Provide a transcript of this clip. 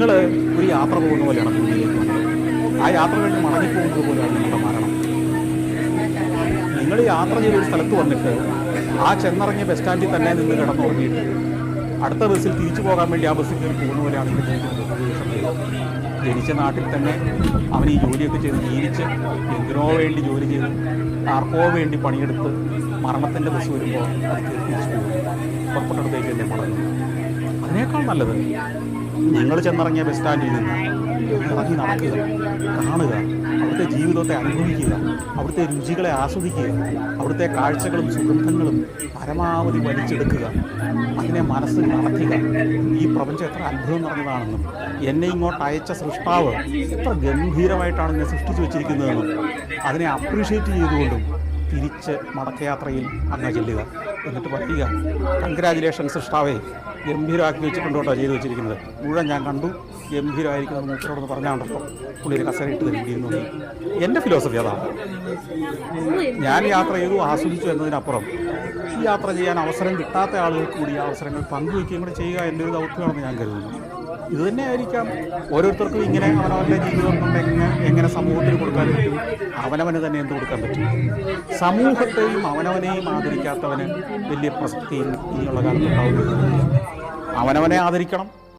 നിങ്ങൾ ഒരു യാത്ര പോകുന്ന പോലെയാണ് ഭൂമിയിലേക്ക് വന്നത്. ആ യാത്ര കഴിഞ്ഞ് മടങ്ങിപ്പോകുന്നത് പോലെയാണ് നിങ്ങളുടെ മരണം. നിങ്ങൾ യാത്ര ചെയ്ത ഒരു സ്ഥലത്ത് വന്നിട്ട് ആ ചെന്നിറങ്ങിയ ബസ് സ്റ്റാൻഡിൽ തന്നെ നിന്ന് കിടന്നുറങ്ങിയിട്ട് അടുത്ത ബസ്സിൽ തിരിച്ചു പോകാൻ വേണ്ടി ആ ബസ്സിൽ കയറി പോകുന്ന പോലെയാണ് ഇവിടെ ജീവിക്കുന്നത് ജനിച്ച നാട്ടിൽ തന്നെ അവൻ ഈ ജോലിയൊക്കെ ചെയ്ത് ജീവിച്ച് എന്തിനോ വേണ്ടി ജോലി ചെയ്ത് ആർക്കോ വേണ്ടി പണിയെടുത്ത് മരണത്തിന്റെ ബസ് വരുമ്പോൾ അത് തിരിച്ചു പോകും. പുറപ്പെട്ടടുത്തേക്ക് തന്നെ മടങ്ങും. അതിനേക്കാൾ നല്ലത് നിങ്ങൾ ചെന്നിറങ്ങിയ ബസ് സ്റ്റാൻഡിൽ നിന്ന് ഇറങ്ങി നടക്കുക കാണുക അവിടുത്തെ ജീവിതത്തെ അനുഭവിക്കുക അവിടുത്തെ രുചികളെ ആസ്വദിക്കുക അവിടുത്തെ കാഴ്ചകളും സുഗന്ധങ്ങളും പരമാവധി വലിച്ചെടുക്കുക അതിനെ മനസ്സിൽ നടത്തുക. ഈ പ്രപഞ്ചം എത്ര അത്ഭുതം നിറഞ്ഞതാണെന്നും എന്നെ ഇങ്ങോട്ട് അയച്ച സൃഷ്ടാവ് എത്ര ഗംഭീരമായിട്ടാണ് എന്നെ സൃഷ്ടിച്ചു വെച്ചിരിക്കുന്നതെന്നും അതിനെ അപ്രീഷിയേറ്റ് ചെയ്തുകൊണ്ടും തിരിച്ച് മടക്കയാത്രയിൽ അങ്ങ് ചെല്ലുക. എന്നിട്ട് പറയുക കൺഗ്രാജുലേഷൻ സൃഷ്ടാവേ ഗംഭീരമാക്കി വെച്ചിട്ടുണ്ട് കേട്ടോ ചെയ്തു വെച്ചിരിക്കുന്നത്. മുഴുവൻ ഞാൻ കണ്ടു. ഗംഭീരമായിരിക്കുന്നത് മൂപ്പരോടൊന്ന് പറഞ്ഞാണ്ടല്ലോ. പുള്ളി ഒരു കസര ഇട്ട് തരും ഇരുന്നു നോക്കി എന്റെ ഫിലോസഫി അതാണ് ഞാൻ യാത്ര ചെയ്തു ആസ്വദിച്ചു എന്നതിനപ്പുറം. ഈ യാത്ര ചെയ്യാൻ അവസരം കിട്ടാത്ത ആളുകൾക്ക് കൂടി അവസരങ്ങൾ പങ്കുവയ്ക്കുകയും കൂടെ ചെയ്യുക എന്റെ ഒരു ദൗത്യമാണെന്ന് ഞാൻ കരുതുന്നു. ഇത് തന്നെ ആയിരിക്കാം. ഓരോരുത്തർക്കും ഇങ്ങനെ അവനവന്റെ ജീവിതം കൊണ്ട് എങ്ങനെ എങ്ങനെ സമൂഹത്തിന് കൊടുക്കാൻ പറ്റും? അവനവന് തന്നെ എന്ത് കൊടുക്കാൻ പറ്റും? സമൂഹത്തെയും അവനവനെയും ആദരിക്കാത്തവന് വലിയ പ്രസക്തിയും ഇനിയുള്ള കാലത്ത് ഉണ്ടാവുന്നില്ല അവനവനെ ആദരിക്കണം.